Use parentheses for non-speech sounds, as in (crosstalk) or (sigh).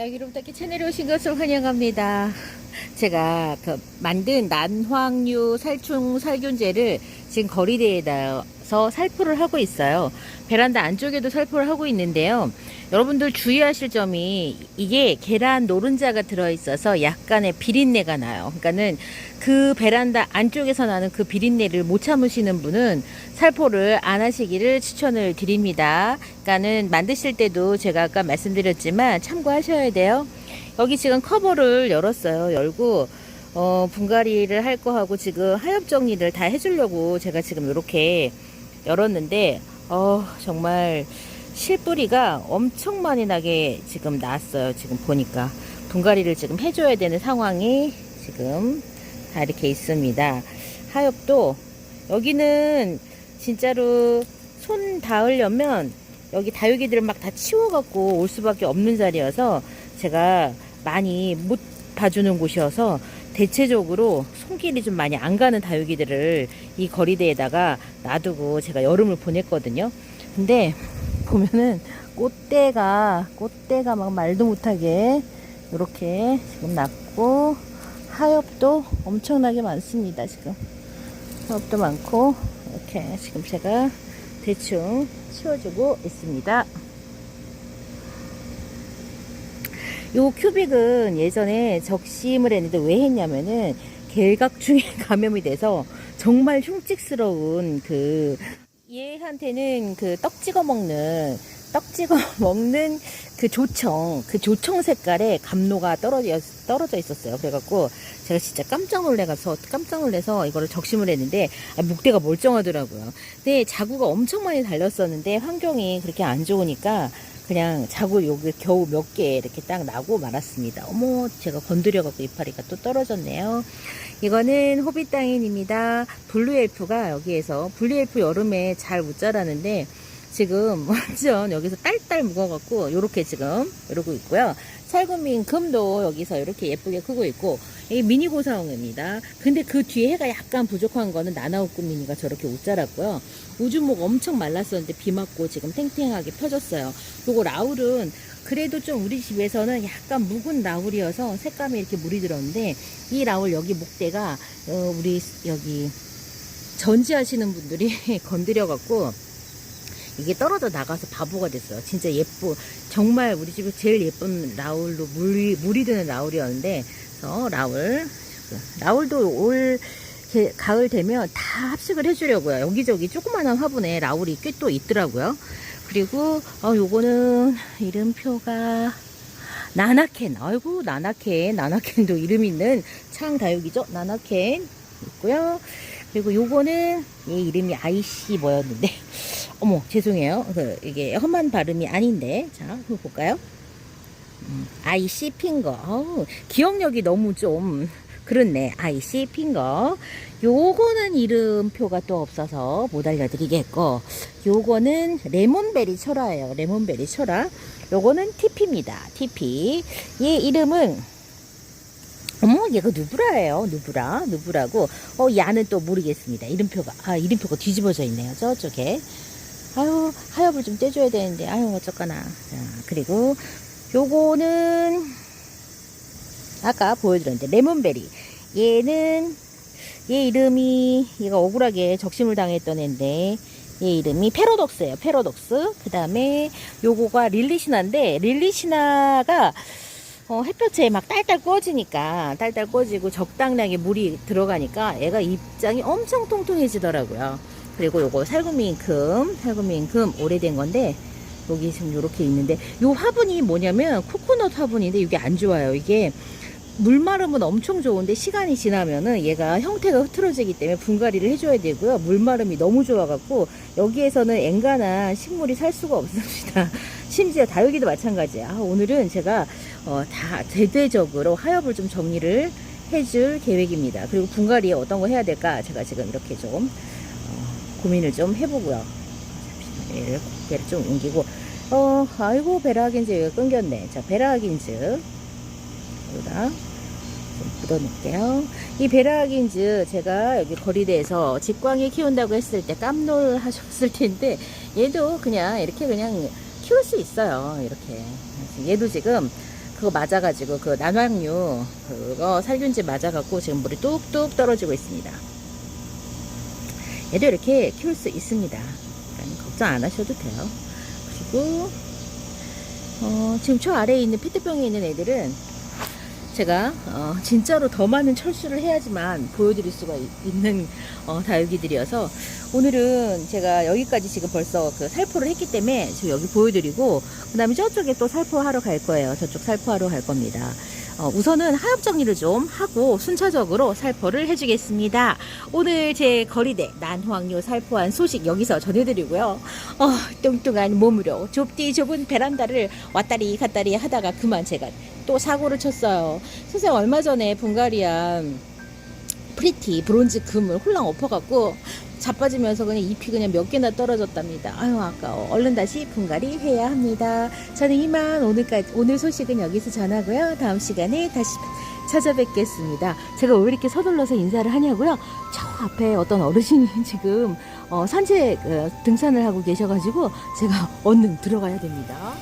다육이로부터 채널에 오신 것을 환영합니다. 제가 그 만든 난황류 살충 살균제를 지금 거리대에서 살포를 하고 있어요. 베란다 안쪽에도 살포를 하고 있는데요. 여러분들 주의하실 점이 이게 계란 노른자가 들어있어서 약간의 비린내가 나요. 그러니까는 그 베란다 안쪽에서 나는 그 비린내를 못 참으시는 분은 살포를 안 하시기를 추천을 드립니다. 그러니까는 만드실 때도 제가 아까 말씀드렸지만 참고하셔야 돼요. 여기 지금 커버를 열었어요. 열고 어, 분갈이를 할 거 하고 지금 하엽 정리를 다 해주려고 제가 지금 이렇게 열었는데 어, 정말 실뿌리가 엄청 많이 나게 지금 나왔어요. 지금 보니까 분갈이를 지금 해줘야 되는 상황이 지금 다 이렇게 있습니다. 하엽도 여기는 진짜로 손 닿으려면 여기 다육이들을 막 다 치워갖고 올 수밖에 없는 자리여서 제가 많이 못 봐주는 곳이어서 대체적으로 손길이 좀 많이 안 가는 다육이들을 이 거리대에다가 놔두고 제가 여름을 보냈거든요. 근데 보면은 꽃대가 꽃대가 막 말도 못하게 이렇게 지금 났고 하엽도 엄청나게 많습니다. 지금 하엽도 많고 이렇게 지금 제가 대충 치워주고 있습니다. 요 큐빅은 예전에 적심을 했는데 왜 했냐면은 갤각중에 (laughs) 감염이 돼서 정말 흉측스러운 그 얘한테는 그 떡 찍어 먹는 떡 찍어 (laughs) 먹는 그 조청 그 조청 색깔의 감로가 떨어져 떨어져 있었어요. 그래갖고 제가 진짜 깜짝 놀래가서 깜짝 놀래서 이거를 적심을 했는데 아, 목대가 멀쩡하더라고요. 근데 자구가 엄청 많이 달렸었는데 환경이 그렇게 안 좋으니까 그냥 자구 여기 겨우 몇 개 이렇게 딱 나고 말았습니다. 어머 제가 건드려갖고 이파리가 또 떨어졌네요. 이거는 호빗땅인입니다. 블루엘프가 여기에서 블루엘프 여름에 잘 못 자라는데 지금 (laughs) 완전 여기서 딸딸 묵어갖고 요렇게 지금 이러고 있고요. 살구민 금도 여기서 이렇게 예쁘게 크고 있고 이 미니 고사홍입니다. 근데 그 뒤에 해가 약간 부족한 거는 나나우꾼 미니가 저렇게 못 자랐고요. 우주목 엄청 말랐었는데 비 맞고 지금 탱탱하게 펴졌어요. 요거 라울은 그래도 좀 우리 집에서는 약간 묵은 라울이어서 색감이 이렇게 물이 들었는데 이 라울 여기 목대가 어, 우리 여기 전지하시는 분들이 (laughs) 건드려갖고 이게 떨어져 나가서 바보가 됐어요. 진짜 예쁘, 정말 우리 집에 제일 예쁜 라울로 물이, 물이 드는 라울이었는데, 그래서 라울, 라울도 올, 게- 가을 되면 다 합식을 해주려고요. 여기저기 조그만한 화분에 라울이 꽤 또 있더라고요. 그리고, 어, 요거는 이름표가, 나나켄. 아이고, 나나켄. 나나켄도 이름 있는 창다육이죠. 나나켄 있고요. 그리고 요거는 얘 이름이 아이씨 뭐였는데 어머 죄송해요. 그 이게 험한 발음이 아닌데. 자 한번 볼까요? 음, 아이씨 핑거 어우, 기억력이 너무 좀 그렇네. 아이씨 핑거 요거는 이름표가 또 없어서 못 알려드리겠고 요거는 레몬베리 철화예요. 레몬베리 철화. 요거는 티피입니다. 티피. 얘 이름은 어머 얘가 누브라예요. 누브라. 누브라고. 어 야는 또 모르겠습니다. 이름표가 아 이름표가 뒤집어져 있네요. 저쪽에 아유 하엽을 좀 떼줘야 되는데. 아유 어쩌거나. 자 그리고 요거는 아까 보여드렸는데 레몬베리. 얘는 얘 이름이 얘가 억울하게 적심을 당했던 애인데 얘 이름이 페로독스예요 페로독스. 그 다음에 요거가 릴리시나인데 릴리시나가 어, 햇볕에 막 딸딸 꺼지니까 딸딸 꺼지고 적당량의 물이 들어가니까 얘가 입장이 엄청 통통해지더라고요. 그리고 요거 살구민금, 살구민금 오래된 건데 여기 지금 요렇게 있는데 요 화분이 뭐냐면 코코넛 화분인데 이게 안 좋아요. 이게 물마름은 엄청 좋은데 시간이 지나면은 얘가 형태가 흐트러지기 때문에 분갈이를 해줘야 되고요. 물마름이 너무 좋아갖고 여기에서는 엔간한 식물이 살 수가 없습니다. (laughs) 심지어 다육이도 마찬가지야. 아, 오늘은 제가 어, 다 대대적으로 하엽을 좀 정리를 해줄 계획입니다. 그리고 분갈이에 어떤 거 해야 될까 제가 지금 이렇게 좀 어, 고민을 좀 해보고요. 얘를 고개를 좀 옮기고 어 아이고 여기가 끊겼네. 자 베라긴즈 여기다 좀 묻어놓을게요. 이 베라긴즈 제가 여기 거리대에서 직광에 키운다고 했을 때 깜놀 하셨을 텐데 얘도 그냥 이렇게 그냥 키울 수 있어요. 이렇게 얘도 지금 그거 맞아가지고 그 난황류 그거 살균제 맞아갖고 지금 물이 뚝뚝 떨어지고 있습니다. 얘도 이렇게 키울 수 있습니다. 그러니까 걱정 안 하셔도 돼요. 그리고 어, 지금 저 아래에 있는 페트병에 있는 애들은 제가 어, 진짜로 더 많은 철수를 해야지만 보여드릴 수가 있- 있는 어, 다육이들이어서 오늘은 제가 여기까지 지금 벌써 그 살포를 했기 때문에 지금 여기 보여드리고 그 다음에 저쪽에 또 살포하러 갈 거예요. 저쪽 살포하러 갈 겁니다. 어, 우선은 하엽 정리를 좀 하고 순차적으로 살포를 해주겠습니다. 오늘 제 거리대 난황류 살포한 소식 여기서 전해드리고요. 어, 뚱뚱한 몸으로 좁디 좁은 베란다를 왔다리 갔다리 하다가 그만 제가 또 사고를 쳤어요. 선생님 얼마 전에 분갈이한 프리티 브론즈 금을 홀랑 엎어갖고 자빠지면서 그냥 잎이 그냥 몇 개나 떨어졌답니다. 아유 아까워. 얼른 다시 분갈이 해야 합니다. 저는 이만 오늘까지 오늘 소식은 여기서 전하고요. 다음 시간에 다시 찾아뵙겠습니다. 제가 왜 이렇게 서둘러서 인사를 하냐고요? 저 앞에 어떤 어르신이 (laughs) 지금 어, 산책 어, 등산을 하고 계셔가지고 제가 (laughs) 얼른 들어가야 됩니다.